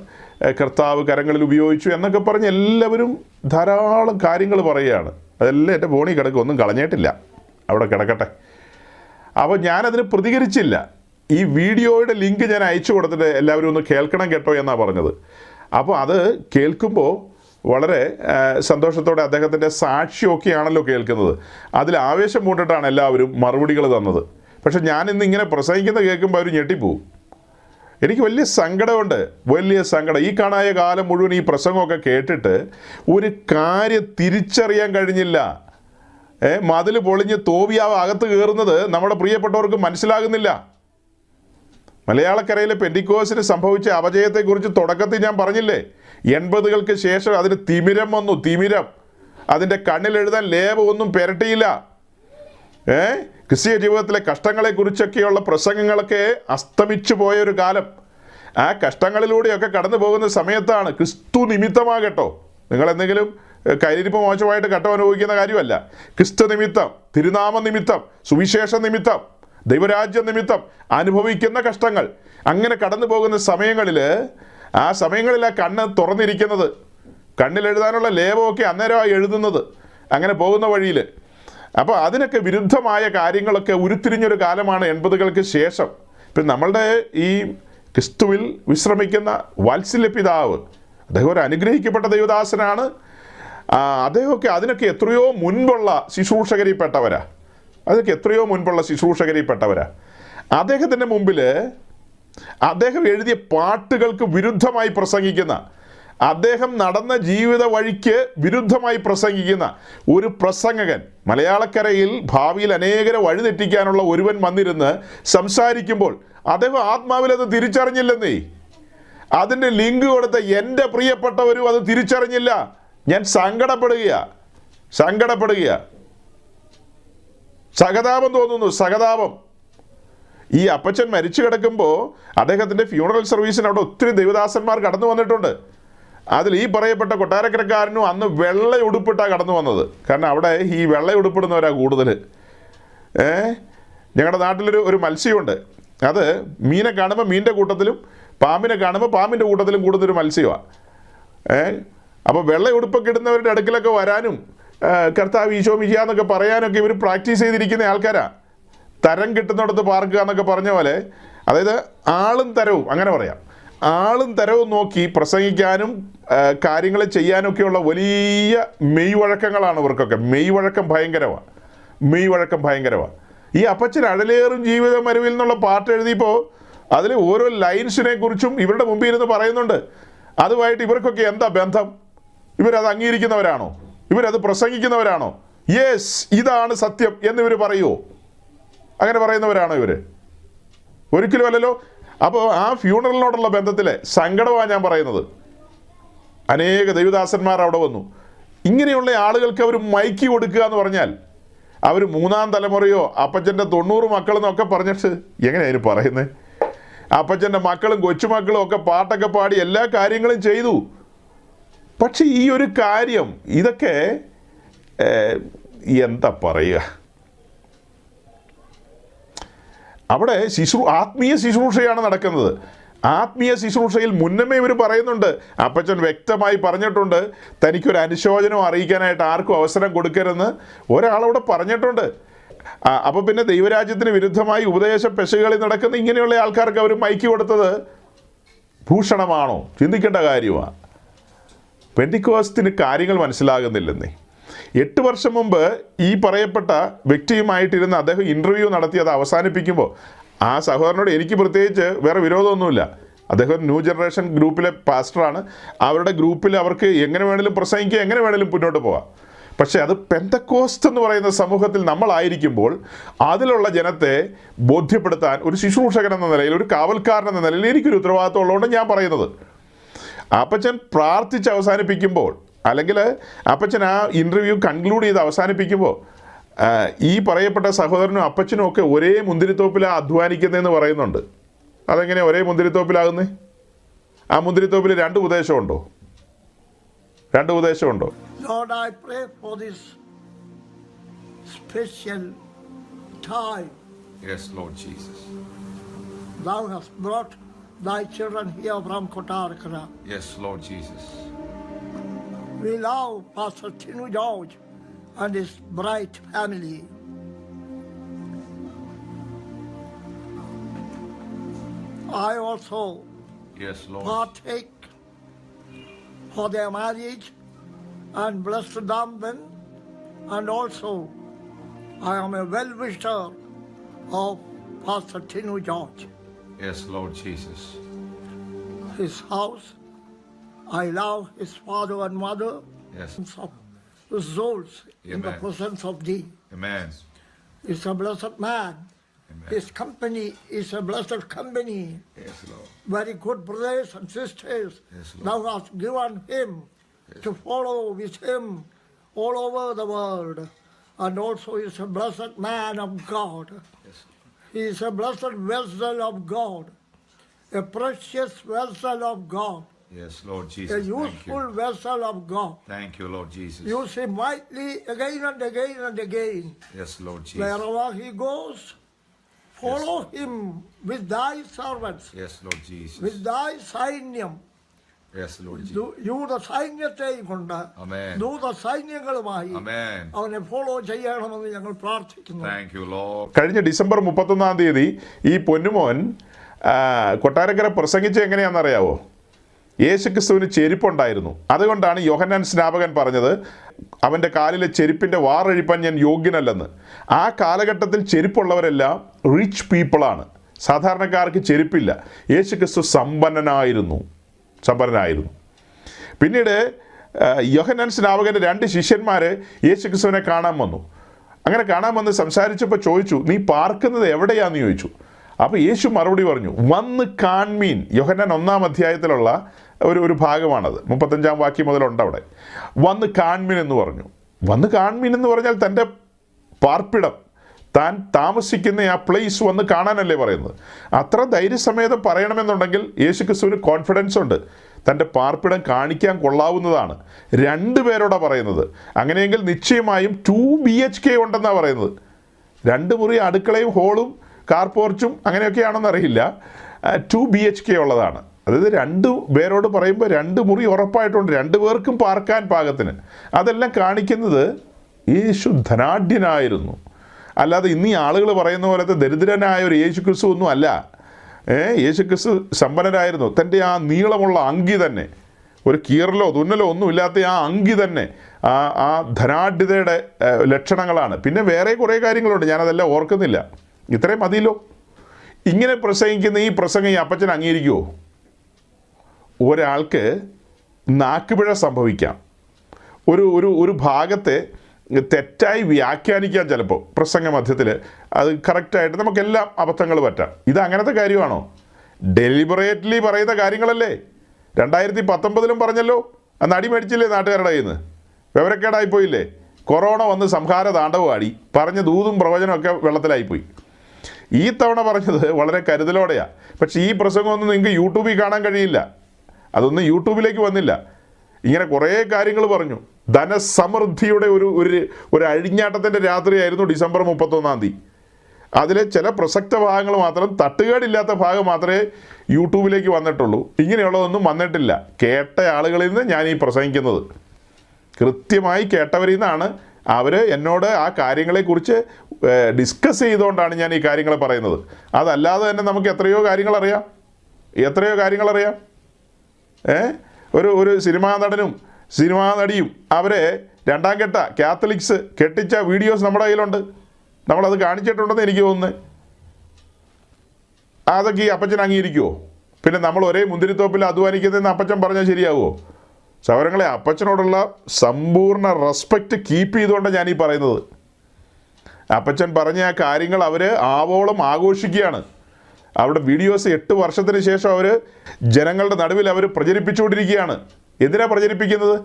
കർത്താവ് കരങ്ങളിൽ ഉപയോഗിച്ചു എന്നൊക്കെ പറഞ്ഞ് എല്ലാവരും ധാരാളം കാര്യങ്ങൾ പറയുകയാണ്. അതെല്ലാം എന്റെ ഫോണിൽ കിടക്കും ഒന്നും കളഞ്ഞിട്ടില്ല. അവിടെ കിടക്കട്ടെ. അപ്പോൾ ഞാനതിന് പ്രതികരിച്ചില്ല. ഈ വീഡിയോയുടെ ലിങ്ക് ഞാൻ അയച്ചു കൊടുത്തിട്ട് എല്ലാവരും ഒന്ന് കേൾക്കണം കേട്ടോ എന്നാണ് പറഞ്ഞത്. അപ്പോൾ അത് കേൾക്കുമ്പോൾ വളരെ സന്തോഷത്തോടെ അദ്ദേഹത്തിന്റെ സാക്ഷിയൊക്കെയാണല്ലോ കേൾക്കുന്നത്. അതിൽ ആവേശം കൂട്ടിട്ടാണ് എല്ലാവരും മറുപടികൾ തന്നത്. പക്ഷെ ഞാൻ ഇന്ന് ഇങ്ങനെ പ്രസംഗിക്കുന്ന കേൾക്കുമ്പോൾ അവർ ഞെട്ടിപ്പോവും. എനിക്ക് വലിയ സങ്കടമുണ്ട് വലിയ സങ്കടം. ഈ കാണായ കാലം മുഴുവൻ ഈ പ്രസംഗമൊക്കെ കേട്ടിട്ട് ഒരു കാര്യം തിരിച്ചറിയാൻ കഴിഞ്ഞില്ല. മതിൽ പൊളിഞ്ഞ് തോവിയാവ് അകത്ത് കയറുന്നത് നമ്മുടെ പ്രിയപ്പെട്ടവർക്ക് മനസ്സിലാകുന്നില്ല. മലയാളക്കരയിലെ പെൻഡിക്കോസിന് സംഭവിച്ച അപജയത്തെക്കുറിച്ച് തുടക്കത്തിൽ ഞാൻ പറഞ്ഞില്ലേ? എൺപതുകൾക്ക് ശേഷം അതിന് തിമിരം വന്നു തിമിരം. അതിന്റെ കണ്ണിലെഴുതാൻ ലേപമൊന്നും പെരട്ടിയില്ല. ഏ? ക്രിസ്തീയ ജീവിതത്തിലെ കഷ്ടങ്ങളെക്കുറിച്ചൊക്കെയുള്ള പ്രസംഗങ്ങളൊക്കെ അസ്തമിച്ചു പോയ ഒരു കാലം. ആ കഷ്ടങ്ങളിലൂടെയൊക്കെ കടന്നു പോകുന്ന സമയത്താണ് ക്രിസ്തു നിമിത്തമാകട്ടോ. നിങ്ങൾ എന്തെങ്കിലും കൈരിപ്പ് മോശമായിട്ട് കട്ടം അനുഭവിക്കുന്ന കാര്യമല്ല. ക്രിസ്തു നിമിത്തം തിരുനാമ നിമിത്തം സുവിശേഷ നിമിത്തം. ദൈവരാജ്യ നിമിത്തം അനുഭവിക്കുന്ന കഷ്ടങ്ങൾ. അങ്ങനെ കടന്നു പോകുന്ന സമയങ്ങളിൽ ആ സമയങ്ങളിൽ ആ കണ്ണ് തുറന്നിരിക്കുന്നത്. കണ്ണിലെഴുതാനുള്ള ലേപമൊക്കെ അന്നേരമായി എഴുതുന്നത്. അങ്ങനെ പോകുന്ന വഴിയിൽ അപ്പോൾ അതിനൊക്കെ വിരുദ്ധമായ കാര്യങ്ങളൊക്കെ ഉരുത്തിരിഞ്ഞൊരു കാലമാണ് എൺപതുകൾക്ക് ശേഷം. ഇപ്പം നമ്മളുടെ ഈ ക്രിസ്തുവിൽ വിശ്രമിക്കുന്ന വാത്സല്യ പിതാവ് അദ്ദേഹം ഒരു അനുഗ്രഹിക്കപ്പെട്ട ദൈവദാസനാണ്. അദ്ദേഹമൊക്കെ അതിനൊക്കെ എത്രയോ മുൻപുള്ള ശുശ്രൂഷകരിൽപ്പെട്ടവരാ. അതൊക്കെ എത്രയോ മുൻപുള്ള ശുശ്രൂഷകരിൽപ്പെട്ടവരാ. അദ്ദേഹത്തിന്റെ മുമ്പിൽ അദ്ദേഹം എഴുതിയ പാട്ടുകൾക്ക് വിരുദ്ധമായി പ്രസംഗിക്കുന്ന അദ്ദേഹം നടന്ന ജീവിത വഴിക്ക് വിരുദ്ധമായി പ്രസംഗിക്കുന്ന ഒരു പ്രസംഗകൻ മലയാളക്കരയിൽ ഭാവിയിൽ അനേകരെ വഴിതെറ്റിക്കാനുള്ള ഒരുവൻ വന്നിരുന്ന് സംസാരിക്കുമ്പോൾ അദ്ദേഹം ആത്മാവിൽ അത് തിരിച്ചറിഞ്ഞില്ലെന്നേ. അതിന്റെ ലിങ്ക് കൊടുത്ത എന്റെ പ്രിയപ്പെട്ടവരും അത് തിരിച്ചറിഞ്ഞില്ല. ഞാൻ സങ്കടപ്പെടുകയാ. സങ്കടപ്പെടുകയാ. സഹതാപം തോന്നുന്നു സഹതാപം. ഈ അപ്പച്ചൻ മരിച്ചു കിടക്കുമ്പോൾ അദ്ദേഹത്തിന്റെ ഫ്യൂണറൽ സർവീസിന് അവിടെ ഒത്തിരി ദൈവദാസന്മാർ കടന്നു വന്നിട്ടുണ്ട്. അതിൽ ഈ പറയപ്പെട്ട കൊട്ടാരക്കരക്കാരനും അന്ന് വെള്ള ഉടുപ്പിട്ടാണ് കടന്നു വന്നത്. കാരണം അവിടെ ഈ വെള്ള ഉടുപ്പിടുന്നവരാണ് കൂടുതൽ ഏ? ഞങ്ങളുടെ നാട്ടിലൊരു ഒരു മത്സ്യമുണ്ട്. അത് മീനെ കാണുമ്പോൾ മീനിന്റെ കൂട്ടത്തിലും പാമ്പിനെ കാണുമ്പോൾ പാമ്പിന്റെ കൂട്ടത്തിലും കൂടുന്നൊരു മത്സ്യമാണ് ഏ? അപ്പോൾ വെള്ള ഉടുപ്പൊക്കെ ഇടുന്നവരുടെ അടുക്കിലൊക്കെ വരാനും കർത്താവ് ഈശോ മിജ എന്നൊക്കെ പറയാനൊക്കെ ഇവർ പ്രാക്ടീസ് ചെയ്തിരിക്കുന്ന ആൾക്കാരാ. തരം കിട്ടുന്നിടത്ത് പാർക്കുക എന്നൊക്കെ പറഞ്ഞ പോലെ അതായത് ആളും തരവും അങ്ങനെ പറയാം. ആളും തരവും നോക്കി പ്രസംഗിക്കാനും കാര്യങ്ങൾ ചെയ്യാനൊക്കെയുള്ള വലിയ മെയ് വഴക്കങ്ങളാണ് ഇവർക്കൊക്കെ. മെയ് വഴക്കം ഭയങ്കരമാണ് മെയ് വഴക്കം ഭയങ്കരമാണ് ഈ അപ്പച്ചൻ അഴലേറും ജീവിത മരുവിൽ നിന്നുള്ള പാട്ട് എഴുതിയപ്പോൾ അതിൽ ഓരോ ലൈൻസിനെ കുറിച്ചും ഇവരുടെ മുമ്പിൽ ഇരുന്ന് പറയുന്നുണ്ട്. അതുമായിട്ട് ഇവർക്കൊക്കെ എന്താ ബന്ധം? ഇവരത് അംഗീകരിക്കുന്നവരാണോ? ഇവരത് പ്രസംഗിക്കുന്നവരാണോ? യെസ് ഇതാണ് സത്യം എന്നിവർ പറയുമോ അങ്ങനെ പറയുന്നവരാണോ ഇവർ ഒരിക്കലും അല്ലല്ലോ അപ്പോൾ ആ ഫ്യൂണറലിനോടുള്ള ബന്ധത്തിൽ സങ്കടമാണ് ഞാൻ പറയുന്നത്. അനേക ദൈവദാസന്മാർ അവിടെ വന്നു. ഇങ്ങനെയുള്ള ആളുകൾക്ക് അവർ മൈക്ക് കൊടുക്കുക എന്ന് പറഞ്ഞാൽ അവർ മൂന്നാം തലമുറയോ അപ്പച്ചന്റെ തൊണ്ണൂറ് മക്കളെന്നൊക്കെ പറഞ്ഞിട്ട് എങ്ങനെയാണ് അതിന് പറയുന്നത് അപ്പച്ചന്റെ മക്കളും കൊച്ചുമക്കളും ഒക്കെ പാട്ടൊക്കെ പാടി എല്ലാ കാര്യങ്ങളും ചെയ്തു. പക്ഷെ ഈ ഒരു കാര്യം ഇതൊക്കെ എന്താ പറയുക? അവിടെ ശുശ്രൂ ആത്മീയ ശുശ്രൂഷയാണ് നടക്കുന്നത്. ആത്മീയ ശുശ്രൂഷയിൽ മുന്നമേ ഇവർ പറയുന്നുണ്ട്. അപ്പച്ചൻ വ്യക്തമായി പറഞ്ഞിട്ടുണ്ട്. തനിക്കൊരു അനുശോചനം അറിയിക്കാനായിട്ട് ആർക്കും അവസരം കൊടുക്കരുതെന്ന് ഒരാളവിടെ പറഞ്ഞിട്ടുണ്ട്. അപ്പോൾ പിന്നെ ദൈവരാജ്യത്തിന് വിരുദ്ധമായി ഉപദേശ പെശകളിൽ നടക്കുന്ന ഇങ്ങനെയുള്ള ആൾക്കാർക്ക് അവർ മൈക്ക് കൊടുത്തത് ഭൂഷണമാണോ? ചിന്തിക്കേണ്ട കാര്യമാണ് പെൻഡിക്കോസ്റ്റിന് കാര്യങ്ങൾ മനസ്സിലാകുന്നില്ലെന്നേ. എട്ട് വർഷം മുമ്പ് ഈ പറയപ്പെട്ട വ്യക്തിയുമായിട്ടിരുന്ന് അദ്ദേഹം ഇന്റർവ്യൂ നടത്തി അത് അവസാനിപ്പിക്കുമ്പോൾ ആ സഹോദരനോട് എനിക്ക് പ്രത്യേകിച്ച് വേറെ വിരോധമൊന്നുമില്ല. അദ്ദേഹം ന്യൂ ജനറേഷൻ ഗ്രൂപ്പിലെ പാസ്റ്ററാണ് അവരുടെ ഗ്രൂപ്പിൽ അവർക്ക് എങ്ങനെ വേണേലും പ്രസംഗിക്കുക എങ്ങനെ വേണേലും മുന്നോട്ട് പോകാം പക്ഷേ അത് പെന്തക്കോസ്റ്റ് എന്ന് പറയുന്ന സമൂഹത്തിൽ നമ്മളായിരിക്കുമ്പോൾ അതിലുള്ള ജനത്തെ ബോധ്യപ്പെടുത്താൻ ഒരു ശുശ്രൂഷകൻ എന്ന നിലയിൽ ഒരു കാവൽക്കാരൻ എന്ന നിലയിൽ എനിക്കൊരു ഉത്തരവാദിത്വം ഉള്ളതുകൊണ്ട് ഞാൻ പറയുന്നത്. അപ്പച്ചൻ പ്രാർത്ഥിച്ച് അവസാനിപ്പിക്കുമ്പോൾ അല്ലെങ്കിൽ അപ്പച്ചൻ ആ ഇന്റർവ്യൂ കൺക്ലൂഡ് ചെയ്ത് അവസാനിപ്പിക്കുമ്പോൾ ഈ പറയപ്പെട്ട സഹോദരനും അപ്പച്ചനും ഒക്കെ ഒരേ മുന്തിരിത്തോപ്പിലാണ് അധ്വാനിക്കുന്നതെന്ന് പറയുന്നുണ്ട്. അതെങ്ങനെ ഒരേ മുന്തിരിത്തോപ്പിലാകുന്നേ? ആ മുന്തിരിത്തോപ്പിൽ രണ്ട് ഉപദേശമുണ്ടോ രണ്ട് ഉപദേശമുണ്ടോ Lord, I pray for this special time. Yes, Lord Jesus. thou hast brought thy children here from Kotarakara. Yes, Lord Jesus. We love Pastor Tinu George and his bright family. I also Yes, Lord. partake for their marriage and bless them then. And also, I am a well wisher of Pastor Tinu George. Yes, Lord Jesus. His house, I love his father and mother, Yes. of his souls in the presence of thee. Amen. He's a blessed man. Amen. His company is a blessed company. Yes, Lord. very good brothers and sisters Yes, Lord. thou hast given him to follow with him all over the world. And also is a blessed man of God. Yes. He is a blessed vessel of God, a precious vessel of God. Yes, Lord Jesus. A useful vessel of God. Thank you, Lord Jesus. Use him mightily again and again and again. Yes, Lord Jesus. Wherever he goes, follow yes. him with thy servants. Yes, Lord Jesus. With thy signium. യൂത സൈന്യത്തെയും കൊണ്ട്. ദൂത സൈന്യങ്ങളുമായി. അവനെ ഫോളോ ചെയ്യണമെന്ന് ഞങ്ങൾ പ്രാർത്ഥിക്കുന്നു. താങ്ക് യു ലോ കഴിഞ്ഞ ഡിസംബർ മുപ്പത്തൊന്നാം തീയതി ഈ പൊന്നുമോൻ കൊട്ടാരക്കര പ്രസംഗിച്ച എങ്ങനെയാണെന്നറിയാവോ? യേശുക്രിസ്തുവിന് ചെരുപ്പുണ്ടായിരുന്നു. അതുകൊണ്ടാണ് യോഹന്നാൻ സ്നാപകൻ പറഞ്ഞത് അവന്റെ കാലിലെ ചെരുപ്പിന്റെ വാറഴിപ്പാൻ ഞാൻ യോഗ്യനല്ലെന്ന്. ആ കാലഘട്ടത്തിൽ ചെരുപ്പുള്ളവരെല്ലാം റിച്ച് പീപ്പിളാണ് സാധാരണക്കാർക്ക് ചെരുപ്പില്ല. യേശുക്രിസ്തു സമ്പന്നനായിരുന്നു. സമ്പന്നനായിരുന്നു. പിന്നീട് യോഹനൻ സ്നാപകന്റെ രണ്ട് ശിഷ്യന്മാർ യേശുക്രിസ്തുവിനെ കാണാൻ വന്നു. അങ്ങനെ കാണാൻ വന്ന് സംസാരിച്ചപ്പോൾ ചോദിച്ചു നീ പാർക്കുന്നത് എവിടെയാന്ന്? ചോദിച്ചു. അപ്പോൾ യേശു മറുപടി പറഞ്ഞു വന്ന് കാൺമീൻ. യോഹന്നാൻ ഒന്നാം അധ്യായത്തിലുള്ള ഒരു ഒരു ഭാഗമാണത്. മുപ്പത്തഞ്ചാം വാക്യം മുതലുണ്ട് അവിടെ. വന്ന് കാൺമീൻ എന്ന് പറഞ്ഞു. വന്ന് കാൺമീൻ എന്ന് പറഞ്ഞാൽ തന്റെ പാർപ്പിടം താൻ താമസിക്കുന്ന ആ പ്ലേസ് വന്ന് കാണാനല്ലേ പറയുന്നത്. അത്ര ധൈര്യസമേതം പറയണമെന്നുണ്ടെങ്കിൽ യേശു ക്രിസ്തുവിന് കോൺഫിഡൻസ് ഉണ്ട്. തന്റെ പാർപ്പിടം കാണിക്കാൻ കൊള്ളാവുന്നതാണ്. രണ്ട് പേരോടാ പറയുന്നത്. അങ്ങനെയെങ്കിൽ നിശ്ചയമായും ടു ബി എച്ച് കെ ഉണ്ടെന്നാണ് പറയുന്നത്. രണ്ട് മുറി അടുക്കളയും ഹോളും കാർ പോർച്ചും അങ്ങനെയൊക്കെയാണെന്ന് അറിയില്ല. ടു ബി എച്ച് കെ ഉള്ളതാണ്. അതായത് രണ്ട് പേരോട് പറയുമ്പോൾ രണ്ട് മുറി ഉറപ്പായിട്ടുണ്ട്. രണ്ട് പേർക്കും പാർക്കാൻ പാകത്തിന്. അതെല്ലാം കാണിക്കുന്നത് യേശു ധനാഢ്യനായിരുന്നു. അല്ലാതെ ഇന്ന് ഈ ആളുകൾ പറയുന്ന പോലത്തെ ദരിദ്രനായ ഒരു യേശു ക്രിസ്തു ഒന്നും അല്ല. യേശു ക്രിസ്തു സമ്പന്നനായിരുന്നു തന്റെ ആ നീളമുള്ള അങ്കി തന്നെ ഒരു കീറലോ തുന്നലോ ഒന്നും ഇല്ലാത്ത ആ അങ്കി തന്നെ ആ ആ ധനാഢ്യതയുടെ ലക്ഷണങ്ങളാണ്. പിന്നെ വേറെ കുറേ കാര്യങ്ങളുണ്ട് ഞാനതെല്ലാം ഓർക്കുന്നില്ല. ഇത്രയും മതിയല്ലോ. ഇങ്ങനെ പ്രസംഗിക്കുന്ന ഈ പ്രസംഗം ഈ അപ്പച്ചൻ അംഗീകരിക്കുമോ ഒരാൾക്ക് നാക്കുപിഴ സംഭവിക്കാം. ഒരു ഒരു ഒരു ഭാഗത്തെ തെറ്റായി വ്യാഖ്യാനിക്കാം ചിലപ്പോൾ പ്രസംഗ മധ്യത്തിൽ അത് കറക്റ്റായിട്ട് നമുക്കെല്ലാം അബദ്ധങ്ങൾ പറ്റാം. ഇത് അങ്ങനത്തെ കാര്യമാണോ? ഡെലിബറേറ്റ്ലി പറയുന്ന കാര്യങ്ങളല്ലേ? രണ്ടായിരത്തി പത്തൊമ്പതിലും പറഞ്ഞല്ലോ അന്ന് അടി മേടിച്ചില്ലേ നാട്ടുകാരുടെ കയ്യിൽ നിന്ന് വിവരക്കേടായിപ്പോയില്ലേ കൊറോണ വന്ന് സംഹാര താണ്ഡവമാടി പറഞ്ഞ ദൂതും പ്രവചനമൊക്കെ വെള്ളത്തിലായിപ്പോയി ഈ തവണ പറഞ്ഞത് വളരെ കരുതലോടെയാണ് പക്ഷേ ഈ പ്രസംഗമൊന്നും നിങ്ങൾക്ക് യൂട്യൂബിൽ കാണാൻ കഴിയില്ല. അതൊന്നും യൂട്യൂബിലേക്ക് വന്നില്ല. ഇങ്ങനെ കുറേ കാര്യങ്ങൾ പറഞ്ഞു. ധനസമൃദ്ധിയുടെ ഒരു ഒരു ഒരു അഴിഞ്ഞാട്ടത്തിന്റെ രാത്രിയായിരുന്നു ഡിസംബർ മുപ്പത്തൊന്നാം തീയതി. അതിലെ ചില പ്രസക്ത ഭാഗങ്ങൾ മാത്രം തട്ടുകേടില്ലാത്ത ഭാഗം മാത്രമേ യൂട്യൂബിലേക്ക് വന്നിട്ടുള്ളൂ. ഇങ്ങനെയുള്ളതൊന്നും വന്നിട്ടില്ല. കേട്ട ആളുകളിൽ നിന്ന് ഞാൻ ഈ പ്രസംഗിക്കുന്നത്. കൃത്യമായി കേട്ടവരിൽ നിന്നാണ് അവർ എന്നോട് ആ കാര്യങ്ങളെക്കുറിച്ച് ഡിസ്കസ് ചെയ്തുകൊണ്ടാണ് ഞാൻ ഈ കാര്യങ്ങൾ പറയുന്നത്. അതല്ലാതെ തന്നെ നമുക്ക് എത്രയോ കാര്യങ്ങൾ അറിയാം. എത്രയോ കാര്യങ്ങൾ അറിയാം. ഏ? ഒരു ഒരു സിനിമാ നടനും സിനിമാ നടിയും അവരെ രണ്ടാം കെട്ട കാത്തലിക്സ് കെട്ടിച്ച വീഡിയോസ് നമ്മുടെ കയ്യിലുണ്ട്. നമ്മളത് കാണിച്ചിട്ടുണ്ടെന്ന് എനിക്ക് തോന്നുന്നത് അതൊക്കെ ഈ അപ്പച്ചൻ അംഗീകരിക്കുമോ പിന്നെ നമ്മൾ ഒരേ മുന്തിരിത്തോപ്പിൽ അധ്വാനിക്കുന്നതെന്ന് അപ്പച്ചൻ പറഞ്ഞാൽ ശരിയാവുമോ സൗരങ്ങളെ അപ്പച്ചനോടുള്ള സമ്പൂർണ റെസ്പെക്റ്റ് കീപ്പ് ചെയ്തുകൊണ്ടാണ് ഞാനീ പറയുന്നത്. അപ്പച്ചൻ പറഞ്ഞ ആ കാര്യങ്ങൾ അവർ ആവോളം ആഘോഷിക്കുകയാണ്. അവിടെ വീഡിയോസ് എട്ട് വർഷത്തിന് ശേഷം അവർ ജനങ്ങളുടെ നടുവിൽ അവർ പ്രചരിപ്പിച്ചുകൊണ്ടിരിക്കുകയാണ്. എന്തിനാ പ്രചരിപ്പിക്കുന്നത്?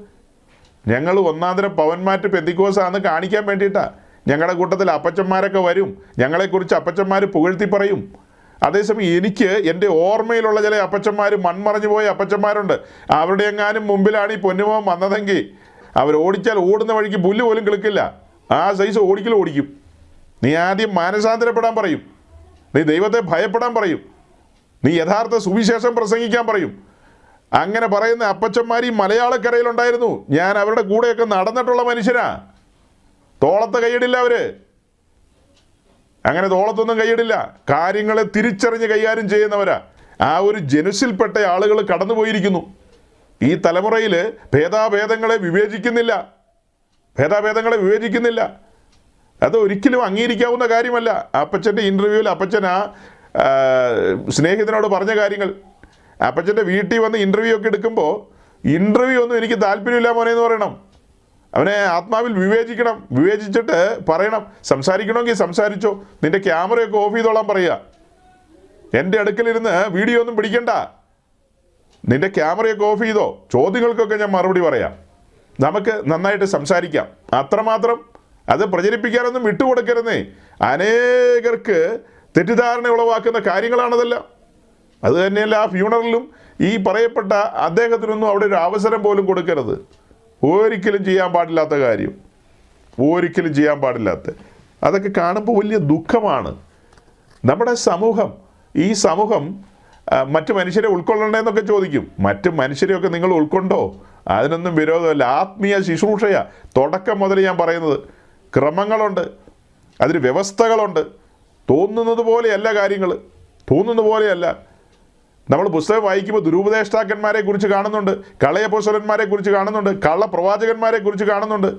ഞങ്ങൾ ഒന്നാന്തരം പവന്മാറ്റ് പെന്തിക്കോസാന്ന് കാണിക്കാൻ വേണ്ടിയിട്ടാണ് ഞങ്ങളുടെ കൂട്ടത്തിൽ അപ്പച്ചന്മാരൊക്കെ വരും. ഞങ്ങളെക്കുറിച്ച് അപ്പച്ചന്മാർ പുകഴ്ത്തി പറയും. അതേസമയം എനിക്ക് എന്റെ ഓർമ്മയിലുള്ള ചില അപ്പച്ചന്മാർ മൺമറഞ്ഞു പോയ അപ്പച്ചന്മാരുണ്ട്. അവരുടെ എങ്ങാനും മുമ്പിലാണ് ഈ പൊന്നുമോൻ വന്നതെങ്കിൽ അവർ ഓടിച്ചാൽ ഓടുന്ന വഴിക്ക് പുല്ല് പോലും കിളുക്കില്ല. ആ സൈസ് ഓടിക്കലും ഓടിക്കും. നീ ആദ്യം മാനസാന്തരപ്പെടാൻ പറയും. നീ ദൈവത്തെ ഭയപ്പെടാൻ പറയും. നീ യഥാർത്ഥ സുവിശേഷം പ്രസംഗിക്കാൻ പറയും. അങ്ങനെ പറയുന്ന അപ്പച്ചന്മാർ ഈ മലയാളക്കരയിലുണ്ടായിരുന്നു. ഞാൻ അവരുടെ കൂടെയൊക്കെ നടന്നിട്ടുള്ള മനുഷ്യരാ. തോളത്ത് കൈയിടില്ല അവർ. അങ്ങനെ തോളത്തൊന്നും കൈയിടില്ല. കാര്യങ്ങളെ തിരിച്ചറിഞ്ഞ് കൈകാര്യം ചെയ്യുന്നവരാ. ആ ഒരു ജനുസിൽപ്പെട്ട ആളുകൾ കടന്നുപോയിരിക്കുന്നു. ഈ തലമുറയിൽ ഭേദാഭേദങ്ങളെ വിവേചിക്കുന്നില്ല. ഭേദാഭേദങ്ങളെ വിവേചിക്കുന്നില്ല. അത് ഒരിക്കലും അംഗീകരിക്കാവുന്ന കാര്യമല്ല. അപ്പച്ചന്റെ ഇന്റർവ്യൂവിൽ അപ്പച്ചൻ ആ ആ, സ്നേഹിതനോട് പറഞ്ഞ കാര്യങ്ങൾ. അപ്പച്ചന്റെ വീട്ടിൽ വന്ന് ഇന്റർവ്യൂ ഒക്കെ എടുക്കുമ്പോൾ ഇന്റർവ്യൂ ഒന്നും എനിക്ക് താല്പര്യമില്ല മോനെ എന്ന് പറയണം. അവനെ ആത്മാവിൽ വിവേചിക്കണം. വിവേചിച്ചിട്ട് പറയണം. സംസാരിക്കണമെങ്കിൽ സംസാരിച്ചോ. നിന്റെ ക്യാമറയൊക്കെ ഓഫ് ചെയ്തോളാൻ പറയുക. എന്റെ അടുക്കലിരുന്ന് വീഡിയോ ഒന്നും പിടിക്കണ്ട. നിന്റെ ക്യാമറയൊക്കെ ഓഫ് ചെയ്തോ. ചോദ്യങ്ങൾക്കൊക്കെ ഞാൻ മറുപടി പറയാം. നമുക്ക് നന്നായിട്ട് സംസാരിക്കാം. അത്രമാത്രം അത് പ്രചരിപ്പിക്കാനൊന്നും വിട്ടുകൊടുക്കരുന്നേ അനേകർക്ക് തെറ്റിദ്ധാരണ ഉളവാക്കുന്ന കാര്യങ്ങളാണതെല്ലാം. അത് തന്നെയല്ല ആ ഫ്യൂണറലിലും ഈ പറയപ്പെട്ട അദ്ദേഹത്തിനൊന്നും അവിടെ ഒരു അവസരം പോലും കൊടുക്കരുത്. ഒരിക്കലും ചെയ്യാൻ പാടില്ലാത്ത കാര്യം. ഒരിക്കലും ചെയ്യാൻ പാടില്ലാത്ത. അതൊക്കെ കാണുമ്പോൾ വലിയ ദുഃഖമാണ്. നമ്മുടെ സമൂഹം ഈ സമൂഹം മറ്റ് മനുഷ്യരെ ഉൾക്കൊള്ളണ്ടേന്നൊക്കെ ചോദിക്കും. മറ്റ് മനുഷ്യരെയൊക്കെ നിങ്ങൾ ഉൾക്കൊണ്ടോ? അതിനൊന്നും വിരോധമല്ല. ആത്മീയ ശുശ്രൂഷയാ. തുടക്കം മുതൽ ഞാൻ പറയുന്നത്. ക്രമങ്ങളുണ്ട്. അതിന് വ്യവസ്ഥകളുണ്ട്. തോന്നുന്നത് പോലെയല്ല കാര്യങ്ങൾ തോന്നുന്ന പോലെയല്ല. നമ്മൾ പുസ്തകം വായിക്കുമ്പോൾ ദുരുപദേഷ്ടാക്കന്മാരെ കുറിച്ച് കാണുന്നുണ്ട് കള്ളയപ്പോസ്വലന്മാരെ കുറിച്ച് കാണുന്നുണ്ട് കള്ള പ്രവാചകന്മാരെ കുറിച്ച് കാണുന്നുണ്ട്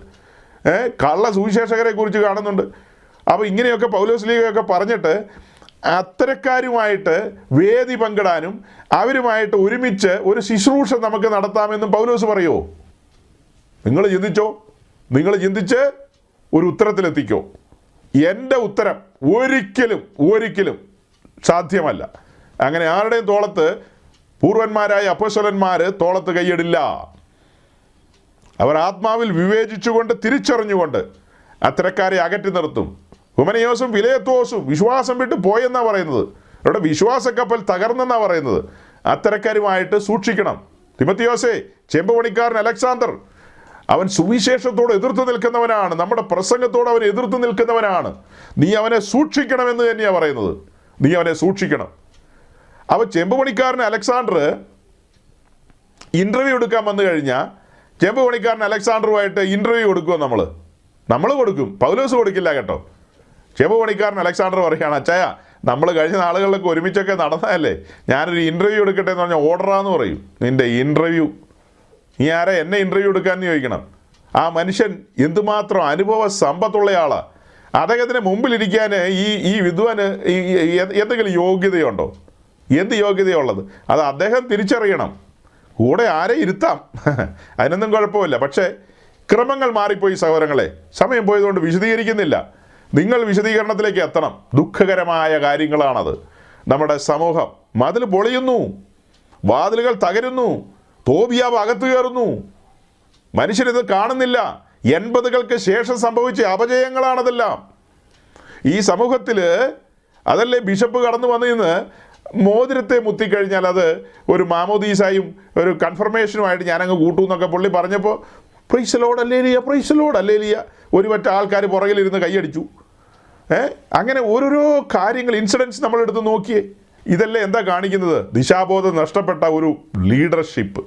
കള്ള സുവിശേഷകരെ കുറിച്ച് കാണുന്നുണ്ട്. അപ്പോൾ ഇങ്ങനെയൊക്കെ പൗലോസ് ലീഗയൊക്കെ പറഞ്ഞിട്ട് അത്തരക്കാരുമായിട്ട് വേദി പങ്കിടാനും അവരുമായിട്ട് ഒരുമിച്ച് ഒരു ശുശ്രൂഷ നമുക്ക് നടത്താമെന്നും പൗലോസ് പറയുമോ നിങ്ങൾ ചിന്തിച്ചോ? നിങ്ങൾ ചിന്തിച്ച് ഒരു ഉത്തരത്തിലെത്തിക്കോ. എന്റെ ഉത്തരം ഒരിക്കലും ഒരിക്കലും സാധ്യമല്ല. അങ്ങനെ ആരുടെയും തോളത്ത് പൂർവന്മാരായ അപ്പശ്വലന്മാർ തോളത്ത് കൈയിടില്ല. അവർ ആത്മാവിൽ വിവേചിച്ചുകൊണ്ട് തിരിച്ചറിഞ്ഞുകൊണ്ട് അത്തരക്കാരെ അകറ്റി നിർത്തും. ഹുമനയോസും വിലയത്തോസും വിശ്വാസം വിട്ട് പോയെന്നാ പറയുന്നത്. അവരുടെ വിശ്വാസക്കപ്പൽ തകർന്നെന്നാ പറയുന്നത്. അത്തരക്കാരുമായിട്ട് സൂക്ഷിക്കണം. തിമത്തിയോസേ ചെമ്പ് പണിക്കാരൻ അലക്സാണ്ടർ അവൻ സുവിശേഷത്തോട് എതിർത്ത് നിൽക്കുന്നവനാണ്. നമ്മുടെ പ്രസംഗത്തോട് അവൻ എതിർത്ത് നിൽക്കുന്നവനാണ്. നീ അവനെ സൂക്ഷിക്കണമെന്ന് തന്നെയാണ് പറയുന്നത്. നീ അവനെ സൂക്ഷിക്കണം. അവ ചെമ്പ് പണിക്കാരൻ അലക്സാണ്ടർ ഇന്റർവ്യൂ എടുക്കാൻ വന്നു കഴിഞ്ഞാൽ ചെമ്പ് പണിക്കാരൻ അലക്സാണ്ടറുമായിട്ട് ഇന്റർവ്യൂ കൊടുക്കുമോ നമ്മൾ നമ്മൾ കൊടുക്കും. പൗലോസ് കൊടുക്കില്ല കേട്ടോ. ചെമ്പ് പണിക്കാരൻ അലക്സാണ്ടർ പറയുകയാണ് അച്ചായ നമ്മൾ കഴിഞ്ഞ നാളുകളിലൊക്കെ ഒരുമിച്ചൊക്കെ നടന്നതല്ലേ? ഞാനൊരു ഇന്റർവ്യൂ എടുക്കട്ടെ എന്ന് പറഞ്ഞാൽ ഓർഡറാന്ന് പറയും. നിന്റെ ഇന്റർവ്യൂ നീ ആരെ എന്നെ ഇന്റർവ്യൂ എടുക്കാമെന്ന് ചോദിക്കണം. ആ മനുഷ്യൻ എന്തുമാത്രം അനുഭവ സമ്പത്തുള്ള ആളാ അദ്ദേഹത്തിന് മുമ്പിലിരിക്കാൻ ഈ ഈ വിദ്വാന് എന്തെങ്കിലും യോഗ്യതയുണ്ടോ? എന്ത് യോഗ്യതയുള്ളത്? അത് അദ്ദേഹം തിരിച്ചറിയണം. കൂടെ ആരെ ഇരുത്താം? അതിനൊന്നും കുഴപ്പമില്ല. പക്ഷേ ക്രമങ്ങൾ മാറിപ്പോയി സഹോദരങ്ങളെ. സമയം പോയതുകൊണ്ട് വിശദീകരിക്കുന്നില്ല. നിങ്ങൾ വിശദീകരണത്തിലേക്ക് എത്തണം. ദുഃഖകരമായ കാര്യങ്ങളാണത്. നമ്മുടെ സമൂഹം മതിൽ പൊളിയുന്നു. വാതിലുകൾ തകരുന്നു. തോബിയാവ് അകത്ത് കയറുന്നു. മനുഷ്യരിത് കാണുന്നില്ല. എൺപതുകൾക്ക് ശേഷം സംഭവിച്ച അപജയങ്ങളാണതെല്ലാം. ഈ സമൂഹത്തിൽ അതല്ലേ ബിഷപ്പ് കടന്നു വന്നു നിന്ന് മോതിരത്തെ മുത്തിക്കഴിഞ്ഞാൽ അത് ഒരു മാമോദീസായും ഒരു കൺഫർമേഷനുമായിട്ട് ഞാനങ്ങ് കൂട്ടു എന്നൊക്കെ പുള്ളി പറഞ്ഞപ്പോൾ പ്രൈസലോട് അല്ലേലിയ പ്രൈസലോട് അല്ലേലിയ ഒരു മറ്റ ആൾക്കാർ പുറകിലിരുന്ന് കൈയടിച്ചു. ഏ? അങ്ങനെ ഓരോരോ കാര്യങ്ങൾ ഇൻസിഡൻസ് നമ്മളെടുത്ത് നോക്കിയേ. ഇതല്ലേ എന്താ കാണിക്കുന്നത്? ദിശാബോധം നഷ്ടപ്പെട്ട ഒരു ലീഡർഷിപ്പ്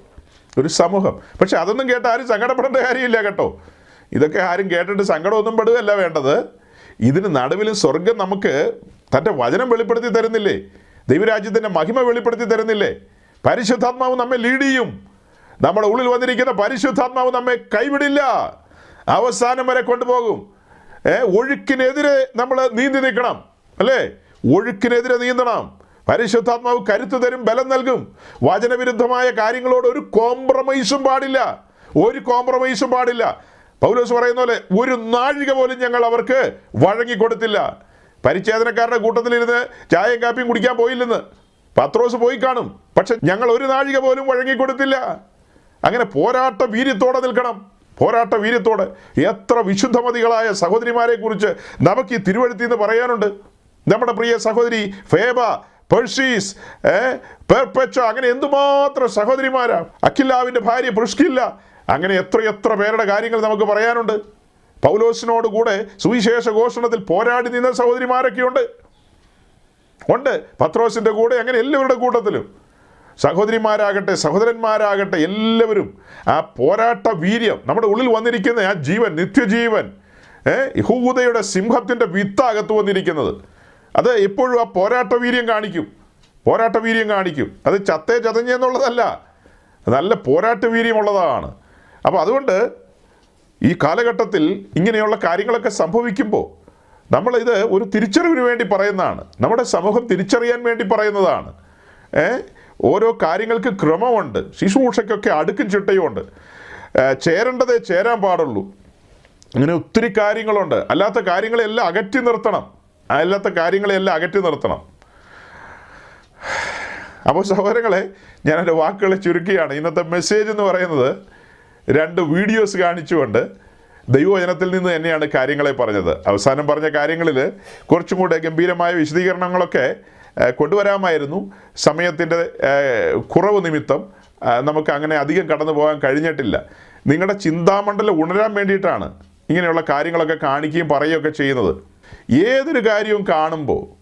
ഒരു സമൂഹം. പക്ഷെ അതൊന്നും കേട്ട് ആരും സങ്കടപ്പെടേണ്ട കാര്യമില്ല കേട്ടോ. ഇതൊക്കെ ആരും കേട്ടിട്ട് സങ്കടമൊന്നും പെടുകയല്ല വേണ്ടത്. ഇതിന് നടുവിൽ സ്വർഗം നമുക്ക് തന്റെ വചനം വെളിപ്പെടുത്തി തരുന്നില്ലേ? ദൈവരാജ്യത്തിന്റെ മഹിമ വെളിപ്പെടുത്തി തരുന്നില്ലേ? പരിശുദ്ധാത്മാവ് നമ്മെ ലീഡ് ചെയ്യും. നമ്മുടെ ഉള്ളിൽ വന്നിരിക്കുന്ന പരിശുദ്ധാത്മാവ് നമ്മെ കൈവിടില്ല. അവസാനം വരെ കൊണ്ടുപോകും. ഏ ഒഴുക്കിനെതിരെ നമ്മൾ നീന്തി നിൽക്കണം. അല്ലേ? ഒഴുക്കിനെതിരെ നീന്തണം. പരിശുദ്ധാത്മാവ് കരുത്തു തരും ബലം നൽകും. വചനവിരുദ്ധമായ കാര്യങ്ങളോട് ഒരു കോംപ്രമൈസും പാടില്ല. ഒരു കോംപ്രമൈസും പാടില്ല. പൗലോസ് പറയുന്ന പോലെ ഒരു നാഴിക പോലും ഞങ്ങൾ അവർക്ക് വഴങ്ങിക്കൊടുത്തില്ല. പരിച്ഛേദനക്കാരുടെ കൂട്ടത്തിലിരുന്ന് ചായയും കാപ്പിയും കുടിക്കാൻ പോയില്ലെന്ന്. പത്രോസ് പോയി കാണും. പക്ഷെ ഞങ്ങൾ ഒരു നാഴിക പോലും വഴങ്ങിക്കൊടുത്തില്ല. അങ്ങനെ പോരാട്ട വീര്യത്തോടെ നിൽക്കണം. പോരാട്ട വീര്യത്തോടെ എത്ര വിശുദ്ധമതികളായ സഹോദരിമാരെ കുറിച്ച് നമുക്ക് ഈ തിരുവഴുത്തി എന്ന് പറയാനുണ്ട്. നമ്മുടെ പ്രിയ സഹോദരി ഫേബ പെർഷീസ് പെർപെച്ച അങ്ങനെ എന്തുമാത്രം സഹോദരിമാരാ. അഖില്ലാവിന്റെ ഭാര്യ പുഷ്കില്ല. അങ്ങനെ എത്ര എത്ര പേരുടെ കാര്യങ്ങൾ നമുക്ക് പറയാനുണ്ട്. പൗലോസിനോട് കൂടെ സുവിശേഷ ഘോഷണത്തിൽ പോരാടി നിന്ന സഹോദരിമാരൊക്കെയുണ്ട്. ഉണ്ട്. പത്രോസിന്റെ കൂടെ അങ്ങനെ എല്ലാവരുടെ കൂട്ടത്തിലും. സഹോദരിമാരാകട്ടെ സഹോദരന്മാരാകട്ടെ എല്ലാവരും ആ പോരാട്ട വീര്യം നമ്മുടെ ഉള്ളിൽ വന്നിരിക്കുന്ന ആ ജീവൻ നിത്യജീവൻ യഹൂദയുടെ സിംഹത്തിന്റെ വിത്തകത്ത് വന്നിരിക്കുന്നത്. അത് എപ്പോഴും ആ പോരാട്ട വീര്യം കാണിക്കും. പോരാട്ട വീര്യം കാണിക്കും. അത് ചത്തേ ചതഞ്ഞെന്നുള്ളതല്ല. നല്ല പോരാട്ട വീര്യമുള്ളതാണ്. അപ്പോൾ അതുകൊണ്ട് ഈ കാലഘട്ടത്തിൽ ഇങ്ങനെയുള്ള കാര്യങ്ങളൊക്കെ സംഭവിക്കുമ്പോൾ നമ്മളിത് ഒരു തിരിച്ചറിവിന് വേണ്ടി പറയുന്നതാണ്. നമ്മുടെ സമൂഹം തിരിച്ചറിയാൻ വേണ്ടി പറയുന്നതാണ്. ഓരോ കാര്യങ്ങൾക്ക് ക്രമമുണ്ട്. ശുശ്രൂഷയ്ക്കൊക്കെ അടുക്കും ചിട്ടയുമുണ്ട്. ചേരേണ്ടതേ ചേരാൻ പാടുള്ളൂ. അങ്ങനെ ഒത്തിരി കാര്യങ്ങളുണ്ട്. അല്ലാത്ത കാര്യങ്ങളെല്ലാം അകറ്റി നിർത്തണം. അല്ലാത്ത കാര്യങ്ങളെല്ലാം അകറ്റി നിർത്തണം. അപ്പോൾ സഹോദരങ്ങളെ ഞാൻ എന്റെ വാക്കുകളെ ചുരുക്കിയാണ് ഇന്നത്തെ മെസ്സേജ് എന്ന് പറയുന്നത് രണ്ട് വീഡിയോസ് കാണിച്ചുകൊണ്ട് ദൈവവചനത്തിൽ നിന്ന് തന്നെയാണ് കാര്യങ്ങളെ പറഞ്ഞത്. അവസാനം പറഞ്ഞ കാര്യങ്ങളിൽ കുറച്ചും കൂടെ ഗംഭീരമായ വിശദീകരണങ്ങളൊക്കെ കൊണ്ടുവരാമായിരുന്നു. സമയത്തിന്റെ കുറവ് നിമിത്തം നമുക്ക് അങ്ങനെ അധികം കടന്നു പോകാൻ കഴിഞ്ഞിട്ടില്ല. നിങ്ങളുടെ ചിന്താമണ്ഡലം ഉണരാൻ വേണ്ടിയിട്ടാണ് ഇങ്ങനെയുള്ള കാര്യങ്ങളൊക്കെ കാണിക്കുകയും പറയുകയൊക്കെ ചെയ്യുന്നത്. ഏതൊരു കാര്യവും കാണുമ്പോൾ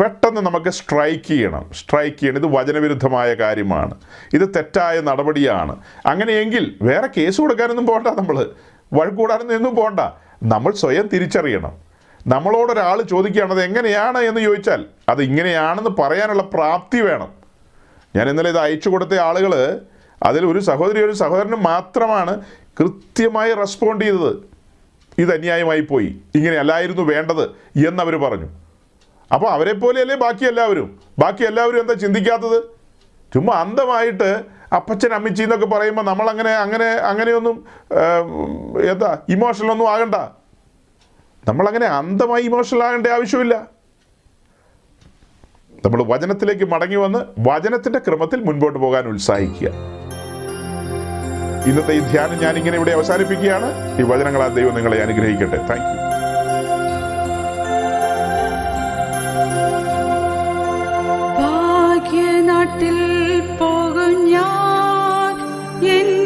പെട്ടെന്ന് നമുക്ക് സ്ട്രൈക്ക് ചെയ്യണം. സ്ട്രൈക്ക് ചെയ്യണം. ഇത് വചനവിരുദ്ധമായ കാര്യമാണ്. ഇത് തെറ്റായ നടപടിയാണ്. അങ്ങനെയെങ്കിൽ വേറെ കേസ് കൊടുക്കാനൊന്നും പോകണ്ട നമ്മൾ വഴക്കൂടാനൊന്നും ഒന്നും പോകണ്ട നമ്മൾ സ്വയം തിരിച്ചറിയണം. നമ്മളോടൊരാൾ ചോദിക്കുകയാണ് അത് എങ്ങനെയാണ്? എന്ന് ചോദിച്ചാൽ അത് ഇങ്ങനെയാണെന്ന് പറയാനുള്ള പ്രാപ്തി വേണം. ഞാൻ ഇന്നലെ ഇത് അയച്ചു കൊടുത്ത ആളുകൾ അതിൽ ഒരു സഹോദരി ഒരു സഹോദരനും മാത്രമാണ് കൃത്യമായി റെസ്പോണ്ട് ചെയ്തത്. ഇത് അന്യായമായി പോയി. ഇങ്ങനെ അല്ലായിരുന്നു വേണ്ടത് എന്നവർ പറഞ്ഞു. അപ്പോൾ അവരെ പോലെയല്ലേ ബാക്കി എല്ലാവരും? ബാക്കി എല്ലാവരും എന്താ ചിന്തിക്കാത്തത്? ചുമ്മാ അന്ധമായിട്ട് അപ്പച്ചൻ അമ്മച്ചി എന്നൊക്കെ പറയുമ്പോൾ നമ്മളങ്ങനെ അങ്ങനെ അങ്ങനെയൊന്നും എന്താ ഇമോഷണൽ ഒന്നും ആകണ്ട. നമ്മളങ്ങനെ അന്ധമായി ഇമോഷണൽ ആകേണ്ട ആവശ്യമില്ല. നമ്മൾ വചനത്തിലേക്ക് മടങ്ങി വന്ന് വചനത്തിന്റെ ക്രമത്തിൽ മുൻപോട്ട് പോകാൻ ഉത്സാഹിക്കുക. ഇന്നത്തെ ഈ ധ്യാനം ഞാനിങ്ങനെ ഇവിടെ അവസാനിപ്പിക്കുകയാണ്. ഈ വചനങ്ങളാൽ ദൈവം നിങ്ങളെ അനുഗ്രഹിക്കട്ടെ. താങ്ക് ഞാൻ